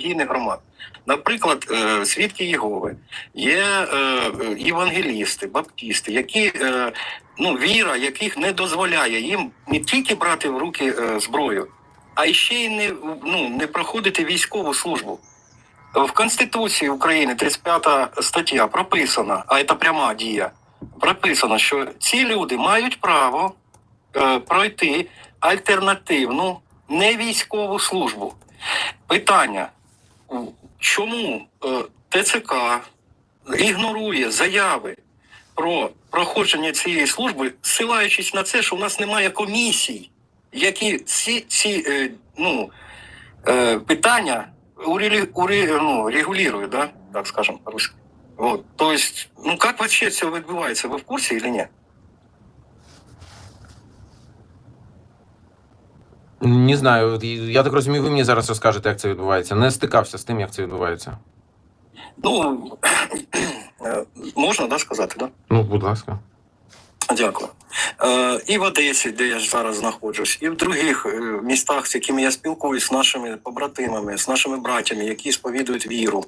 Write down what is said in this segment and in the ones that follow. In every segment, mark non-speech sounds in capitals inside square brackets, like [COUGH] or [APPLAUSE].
релігійних громад. Наприклад, е, свідки Єгови, є е, е, євангелісти, баптісти, які ну, віра, яких не дозволяє їм не тільки брати в руки зброю, а ще й не, ну, не проходити військову службу. В Конституції України 35 стаття прописано, а це пряма дія. Прописано, що ці люди мають право е, пройти альтернативну невійськову службу. Питання: чому е, ТЦК ігнорує заяви про проходження цієї служби, ссилаючись на це, що в нас немає комісій, які ці, ці е, ну, е, питання урели, уре, ну, регулируют, да, так скажем по-русски. Вот. Ну как вообще все відбувається, ви в курсі или ні? Не знаю. Я так розумію, ви мені зараз розкажете, як це відбувається. Не стикався з тим, як це відбувається. Ну, [CLEARS THROAT] е, можна, да, сказати, да? Ну, будь ласка. Дякую. Е, і в Одесі, де я ж зараз знаходжусь, і в других е, містах, з якими я спілкуюсь з нашими побратимами, з нашими братями, які сповідують віру.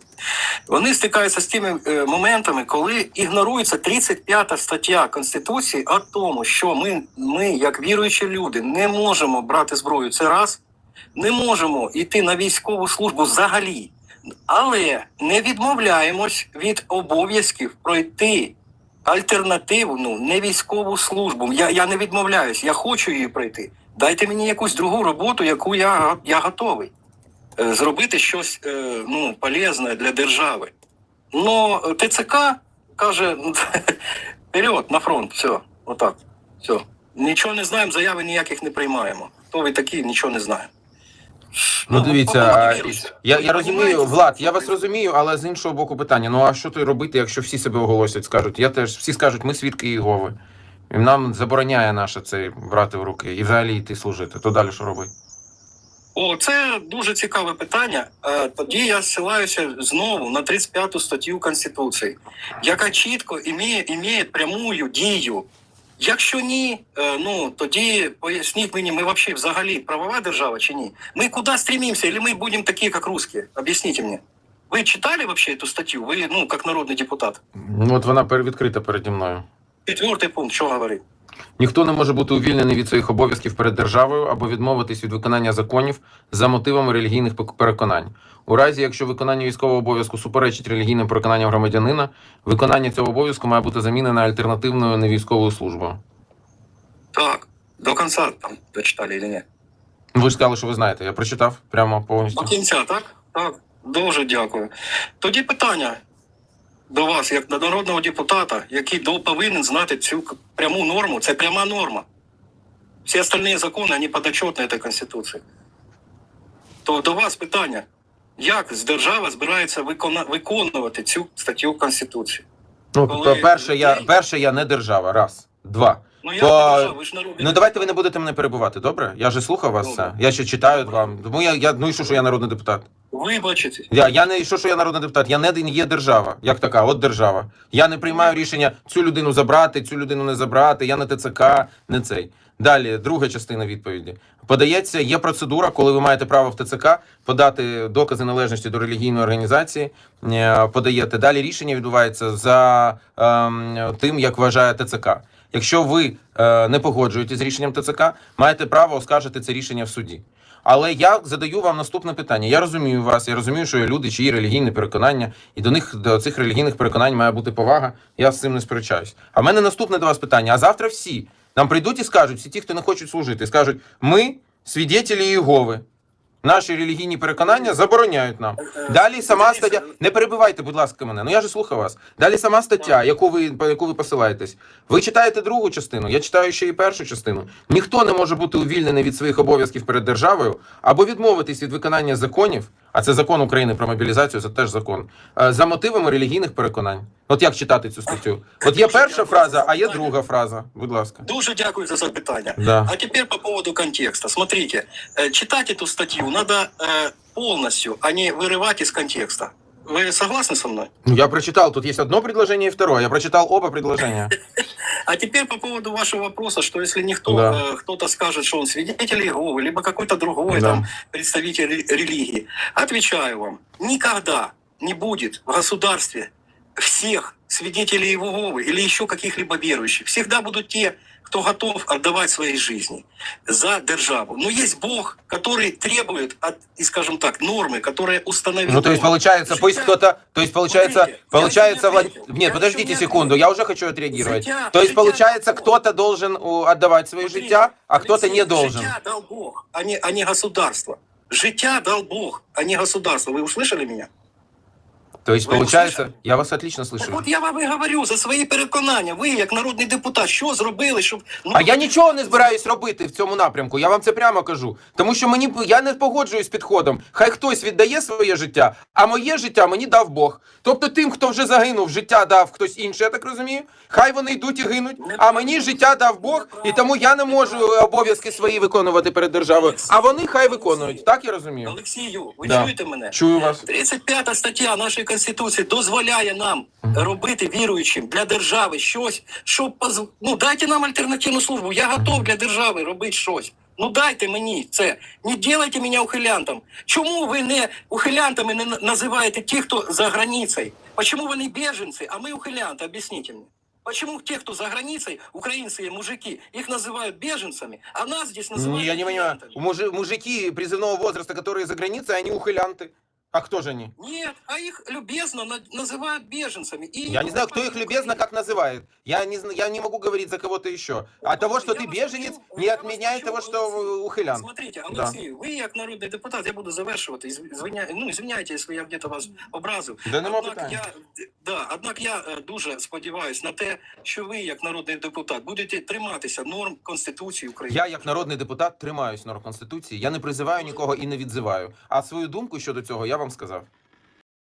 Вони стикаються з тими е, моментами, коли ігнорується 35 стаття Конституції о тому, що ми, ми, як віруючі люди, не можемо брати зброю. Це раз, не можемо йти на військову службу взагалі, але не відмовляємось від обов'язків пройти альтернативну не військову службу. Я, я не відмовляюсь, я хочу її пройти. Дайте мені якусь другу роботу, яку я, я готовий Е, зробити щось е, ну, полезне для держави. Но ТЦК каже: [LAUGHS] вперед на фронт, все, отак. Все. Нічого не знаємо, заяви ніяких не приймаємо. Хто ви такі, нічого не знаємо. Ну, дивіться, по поводу а, вірусу. Я, я розумію. Влад, я вас розумію, але з іншого боку питання. Ну а що то робити, якщо всі себе оголосять, скажуть? Я теж всі скажуть, ми свідки Єгови. І нам забороняє наше це брати в руки і взагалі йти служити. То далі що робити? О, це дуже цікаве питання. Е, Тоді я ссилаюся знову на 35 статтю Конституції, яка чітко імеє, імеє прямую дію. Якщо ні, е, ну тоді поясніть мені, ми вообще взагалі правова держава чи ні? Ми куди стремимося, или ми будемо такі, як русські? Об'ясніть мені. Ви читали вообще эту статтю? Ви, ну, як народний депутат? Ну, от вона відкрита переді мною. Четвертий пункт, що говорить? Ніхто не може бути увільнений від своїх обов'язків перед державою або відмовитись від виконання законів за мотивами релігійних переконань. У разі, якщо виконання військового обов'язку суперечить релігійним переконанням громадянина, виконання цього обов'язку має бути замінено альтернативною невійськовою службою. Так, до кінця там дочитали или ні? Ви ж сказали, що ви знаєте. Я прочитав прямо повністю. До кінця, так? Так. Дуже дякую. Тоді питання до вас, як до народного депутата, який повинен знати цю пряму норму. Це пряма норма. Всі остальні закони, вони подотчетні цієї Конституції. То до вас питання. Як держава збирається викона- виконувати цю статтю Конституції? Ну, Коли перше, я, перше, я не держава. Раз. Два. Ну я По- ви ж народний Ну давайте ви не будете мене перебувати, добре? Я же слухав вас все. Я ще читаю вам. Тому я, я ну і що, що я народний депутат? Вибачитесь. Я, я не що, що я народний депутат, я не є держава, як така, от держава. Я не приймаю рішення цю людину забрати, цю людину не забрати. Я не ТЦК, не цей. Далі, друга частина відповіді. Подається, є процедура, коли ви маєте право в ТЦК подати докази належності до релігійної організації. е, Подаєте. Далі рішення відбувається за ем, тим, як вважає ТЦК. Якщо ви е, не погоджуєтесь з рішенням ТЦК, маєте право оскаржити це рішення в суді. Але я задаю вам наступне питання. Я розумію вас, я розумію, що є люди, чиї релігійні переконання, і до них до цих релігійних переконань має бути повага. Я з цим не сперечаюсь. А в мене наступне до вас питання: а завтра всі нам прийдуть і скажуть, всі ті, хто не хочуть служити, скажуть: ми свідетелі Єгови. Наші релігійні переконання забороняють нам. Далі сама стаття. Не перебивайте, будь ласка, мене. Ну я ж слухав вас. Далі сама стаття, яку ви по яку ви посилаєтесь. Ви читаєте другу частину, я читаю ще і першу частину. Ніхто не може бути увільнений від своїх обов'язків перед державою або відмовитись від виконання законів. А це закон України про мобілізацію, це теж закон. е, За мотивами релігійних переконань. От як читати цю статтю? От є перша фраза, а є друга фраза. Будь ласка. Дуже дякую за запитання. Да. А теперь по поводу контекста. Смотрите, э, читать эту статью надо э, полностью, а не вырывать из контекста. Вы согласны со мной? Ну, я прочитал, тут есть одно предложение и второе. Я прочитал оба предложения. [LAUGHS] А теперь по поводу вашего вопроса, что если никто, Да. э, кто-то скажет, что он свидетель Иеговы, либо какой-то другой Да. там представитель ре- религии, отвечаю вам, никогда не будет в государстве всех свидетелей Иеговы или еще каких-либо верующих. Всегда будут те, кто готов отдавать свои жизни за державу. Но есть Бог, который требует, от, и скажем так, нормы, которые установил. Ну, то есть получается, пусть кто-то, то есть получается, Смотрите, я получается, не Влад- нет, Я подождите не секунду, я уже хочу отреагировать. Життя- То есть получается, кто-то должен у, отдавать свои Смотрите, життя, а кто-то не должен. Життя дал Бог, а не, а не государство. Життя дал Бог, а не государство. Вы услышали меня? То есть Ви получается, я вас отлично Так слышу. от я вам і говорю за свої переконання. Ви, як народний депутат, що зробили, щоб ну, А я нічого не збираюсь робити в цьому напрямку. Я вам це прямо кажу. Тому що мені я не погоджуюсь з підходом. Хай хтось віддає своє життя, а моє життя мені дав Бог. Тобто тим, хто вже загинув, життя дав хтось інший, я так розумію. Хай вони йдуть і гинуть. А мені життя дав Бог, і тому я не можу обов'язки свої виконувати перед державою. А вони хай виконують. Так я розумію. Олексію, ви Да. чуєте мене? Чую вас. 35 стаття нашої конституції дозволяє нам робити віруючим для держави щось, щоб поз... ну дайте нам альтернативну службу. Я готов для держави робити щось. Ну дайте мені це. Не делайте мене ухилянтом. Чому ви не ухилянтами не на- називаєте ті, хто за границей? Почему вони біженці, а ми ухилянти? Об'ясніть мені. Почему те, кто за границей, украинцы и мужики, их называют беженцами, а нас здесь называют Не, я не понимаю. ухилянтами? Мужи- мужики призывного возраста, которые за границей, они ухилянты. А кто же они? Нет, а их любезно на- называют беженцами. И Я не знаю, кто их любезно как называет. Я не, зна- я не могу говорить за кого-то еще. А того, что Я ты вас беженец, почув, не я вас отменяет почув, того, что Олексій. ухилян. Смотрите, Олексій, ви як народний депутат, я буду завершувати. Зв- Звиня... Ну, звиняйте, якщо я где-то вас образив. Да нема однак питань. я, да, однак я е, дуже сподіваюся на те, що ви, як народний депутат, будете триматися норм Конституції України. Я, як народний депутат, тримаюсь норм Конституції. Я не призиваю нікого і не відзиваю. А свою думку щодо цього я вам сказав.